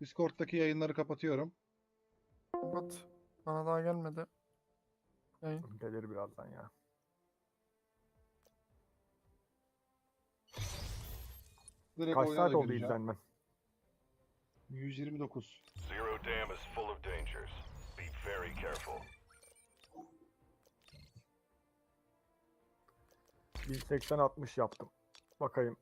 Discord'daki yayınları kapatıyorum. Kapat. Bana daha gelmedi. Yayın. Gelir birazdan ya. Direkt Kaç oyuna da saat oldu gireceğim. izlenmen? 129. Zero Dam is full of dangers. Be very careful. 1080-60 yaptım. Bakayım.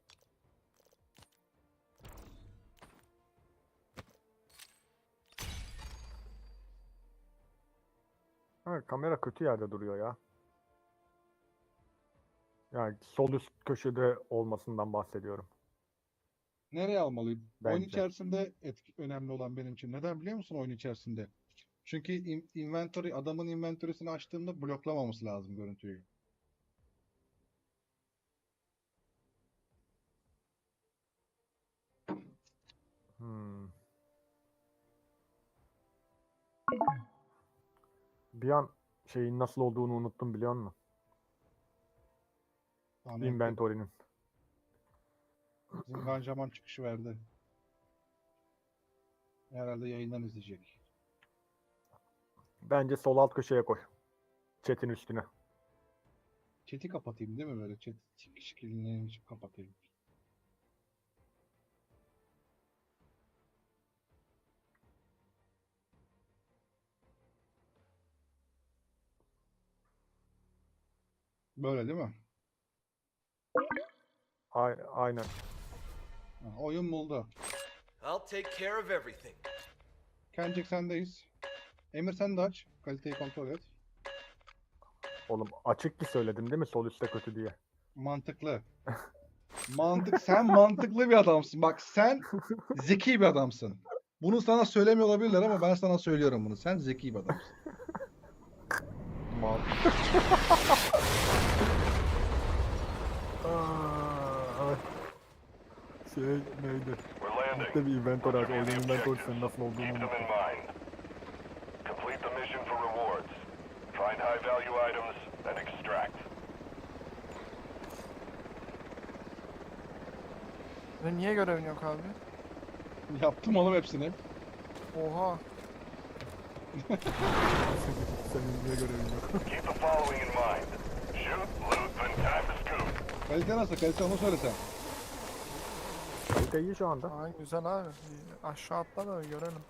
Ha, kamera kötü yerde duruyor ya. Yani sol üst köşede olmasından bahsediyorum. Nereye almalıyım? Oyun Bence. içerisinde etki, önemli olan benim için. Neden biliyor musun oyun içerisinde? Çünkü in- inventory, adamın inventory'sini açtığımda bloklamaması lazım görüntüyü. Hmm. Bir an şeyin nasıl olduğunu unuttum biliyor musun? Ettim. Inventory'nin. Zinganjaman çıkışı verdi. Herhalde yayından izleyecek. Bence sol alt köşeye koy. Chat'in üstüne. Chat'i kapatayım değil mi böyle? Chat şekilini kapatayım. Böyle değil mi? Ay- aynen. Ha, oyun buldu. I'll take care of everything. Kencik sendeyiz. Emir sen de aç. Kaliteyi kontrol et. Oğlum açık ki söyledim değil mi sol üstte kötü diye. Mantıklı. Mantık sen mantıklı bir adamsın. Bak sen zeki bir adamsın. Bunu sana söylemiyor olabilirler ama ben sana söylüyorum bunu. Sen zeki bir adamsın. Mal. Aa, şey neydi? We're landing. İşte bir inventory aç. Oyunun the inventory'sinin objectives. nasıl olduğunu unuttum. in mind. Complete the mission for rewards. Find high value items and extract. Benim niye görevin yok abi? Yaptım oğlum hepsini. Oha. Senin niye görevin yok? Keep the following in mind. Shoot, loot, then time. Kalite nasıl? Kalite onu söyle sen. Kalite iyi şu anda. Aa, güzel abi. Aşağı atla da görelim.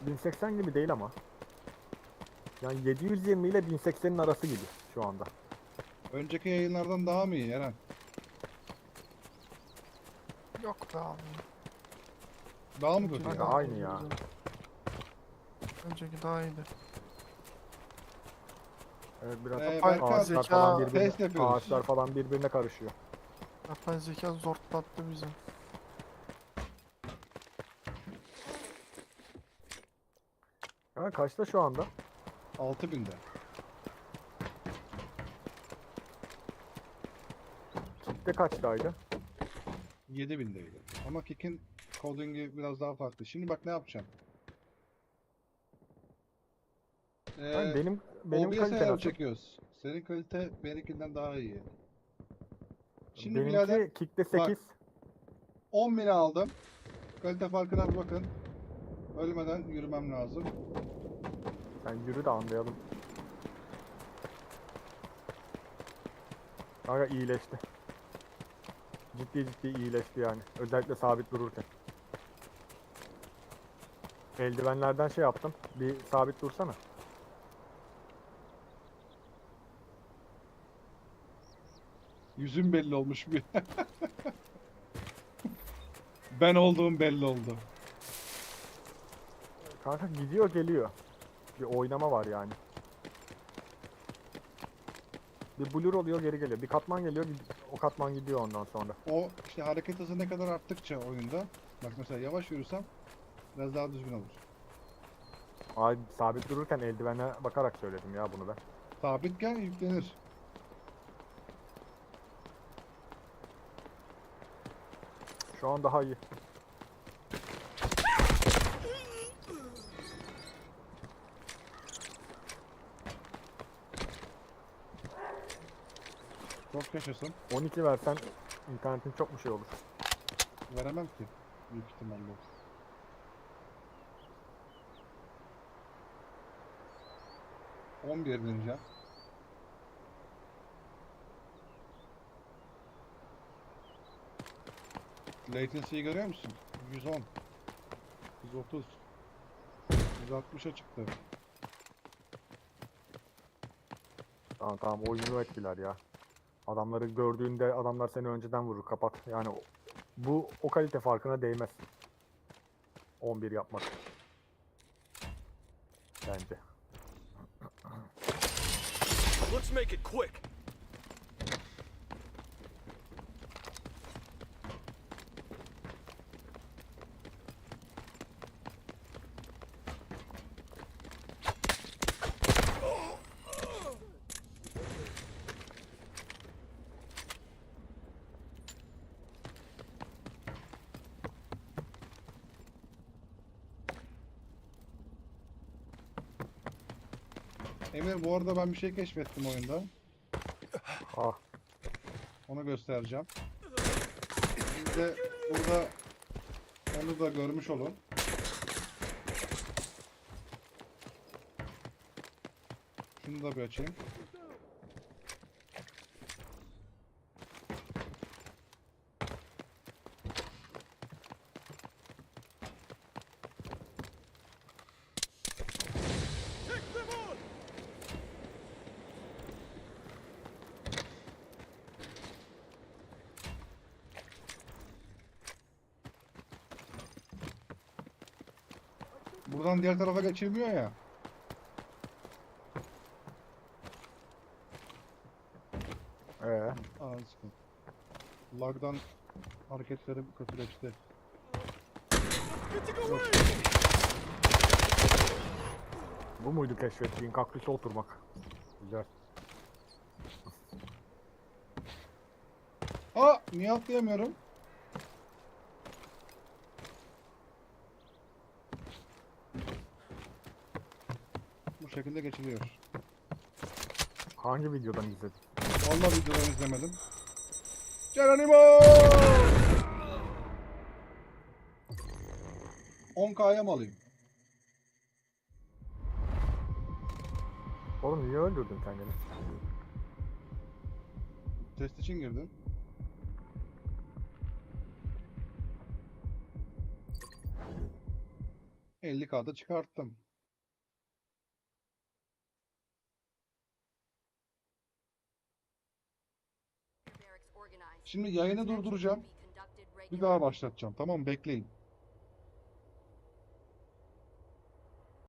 1080 gibi değil ama. Yani 720 ile 1080'in arası gibi şu anda. Önceki yayınlardan daha mı iyi Eren? Yok be abi. Daha mı kötü? Ya? aynı ya. Önceki daha iyiydi. Evet biraz Ee, Berkan, ağaçlar zeka falan birbirine, test yapıyoruz. ağaçlar falan birbirine karışıyor. Yapay zeka zortlattı bizi. Ha, kaçta şu anda? 6000'de. Kitle kaçtaydı? 7000'deydi. Ama Kick'in codingi biraz daha farklı. Şimdi bak ne yapacağım. Ee, Yani benim benim OBS kalite ayarı nasıl? çekiyoruz. Senin kalite benimkinden daha iyi. Şimdi Benimki birader kickte bak. 8. 10 bini aldım. Kalite farkına bir bakın. Ölmeden yürümem lazım. Sen yürü de anlayalım. Kanka iyileşti. Ciddi ciddi iyileşti yani. Özellikle sabit dururken. Eldivenlerden şey yaptım. Bir sabit dursana. Yüzüm belli olmuş bir. ben olduğum belli oldu. Kanka gidiyor geliyor. Bir oynama var yani. Bir blur oluyor geri geliyor. Bir katman geliyor o katman gidiyor ondan sonra. O işte hareket hızı ne kadar arttıkça oyunda. Bak mesela yavaş yürüsem biraz daha düzgün olur. Ay sabit dururken eldivene bakarak söyledim ya bunu ben. Sabitken yüklenir. Şu an daha iyi. Çok yaşasın. 12 versen internetin çok mu şey olur? Veremem ki. Büyük ihtimalle. On bir ninja. Latency'yi görüyor musun? 110 130 160'a çıktı. Tamam tamam oyunu etkiler ya. Adamları gördüğünde adamlar seni önceden vurur kapat. Yani o- bu o kalite farkına değmez. 11 yapmak. Bence. Let's make it quick. Emir bu arada ben bir şey keşfettim oyunda. Ah Onu göstereceğim. Siz de burada onu da görmüş olun. Şunu da bir açayım. Buradan diğer tarafa geçilmiyor ya. ee, sıkıntı. Lag'dan hareketlerim kötüleşti. bu muydu keşfettiğin kaktüse oturmak? Güzel. Aa niye atlayamıyorum? Bu şekilde geçiliyor. Hangi videodan izledin? Vallahi videoları izlemedim. Geronimo! 10K'ya mı alayım? Oğlum niye öldürdün kendini? Test için girdim. ...50K'da çıkarttım. Şimdi yayını durduracağım. Bir daha başlatacağım. Tamam bekleyin.